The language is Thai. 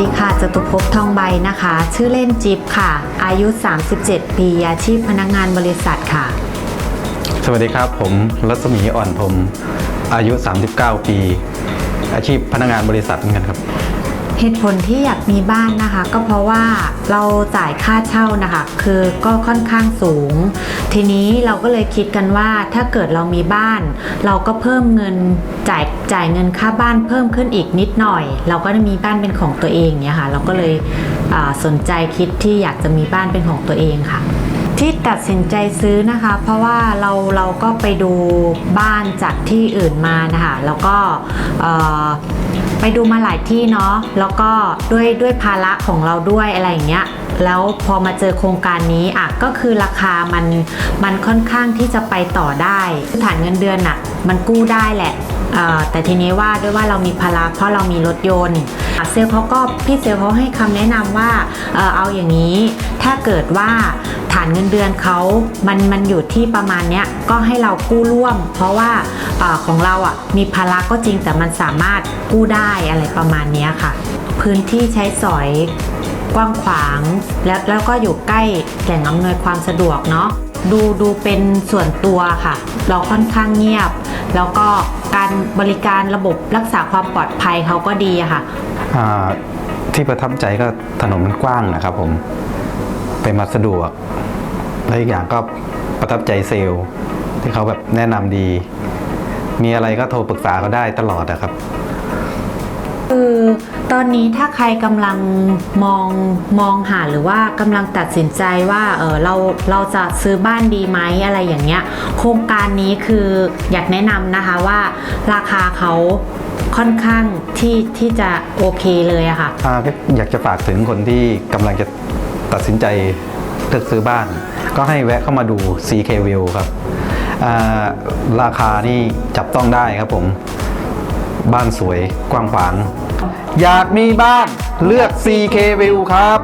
ดีค่ะจตุภพทองใบนะคะ ชื่อเล่นจิ๊บค่ะ อายุ 37 ปีอาชีพพนักงานบริษัทค่ะ สวัสดีครับ ผมรัศมีอ่อนพรมอายุ 39 ปี อาชีพพนักงานบริษัทเหมือนกันครับ เหตุผลที่อยากมีบ้านนะคะ ก็เพราะว่าเราจ่ายค่าเช่านะคะ คือก็ค่อนข้างสูง ทีนี้เราก็เลยคิดกันว่าถ้าเกิดเรามีบ้าน เราก็เพิ่มเงินจ่ายจ่ายเงินค่าบ้านเพิ่มขึ้นอีกนิดหน่อย เราก็จะมีบ้านเป็นของตัวเองเนี่ยค่ะ เราก็เลยสนใจคิดที่อยากจะมีบ้านเป็นของตัวเองค่ะที่ตัดสินใจซื้อนะคะ เพราะว่าเราเราก็ไปดูบ้านจากที่อื่นมานะคะ แล้วก็ ไปดูมาหลายที่เนาะแล้วก็ด้วยด้วยภาระของเราด้วยอะไรอย่างเงี้ยแล้วพอมาเจอโครงการนี้อะก็คือราคามันมันค่อนข้างที่จะไปต่อได้ฐานเงินเดือนอะมันกู้ได้แหละ แต่ทีนี้ว่าด้วยว่าเรามีภาระเพราะเรามีรถยนต์เซลเขาก็พี่เซลเขาให้คำแนะนำว่าเอาอย่างนี้ถ้าเกิดว่าฐานเงินเดือนเขามันมันอยู่ที่ประมาณเนี้ยก็ให้เรากู้ร่วม เพราะว่าอของเราอะมีภาระก็จริงแต่มันสามารถกู้ได้อะไรประมาณนี้ค่ะ พื้นที่ใช้สอยกว้างขวาง แล้วแล้วก็อยู่ใกล้แหล่งอำนวยความสะดวกเนาะ ดูดูเป็นส่วนตัวค่ะ เราค่อนข้างเงียบ แล้วก็การบริการระบบรักษาความปลอดภัยเขาก็ดีอะค่ะ อ่าที่ประทับใจก็ถนนมันกว้างนะครับผม ไปมาสะดวก และอีกอย่างก็ประทับใจเซลล์ที่เขาแบบแนะนำดี มีอะไรก็โทรปรึกษาเขาได้ตลอดนะครับ ตอนนี้ถ้าใครกำลังมองมองหาหรือว่ากำลังตัดสินใจว่าเออเราเราจะซื้อบ้านดีไหมอะไรอย่างเงี้ย โครงการนี้คืออยากแนะนำนะคะว่าราคาเขาค่อนข้างที่ที่จะโอเคเลยอะค่ะอ่าก็อยากจะฝากถึงคนที่กำลังจะตัดสินใจเลือกซื้อบ้าน ก็ให้แวะเข้ามาดู CK View ครับอ่าราคานี่จับต้องได้ครับผม บ้านสวยกว้างขวาง อยากมีบ้านเลือก CK View ครับ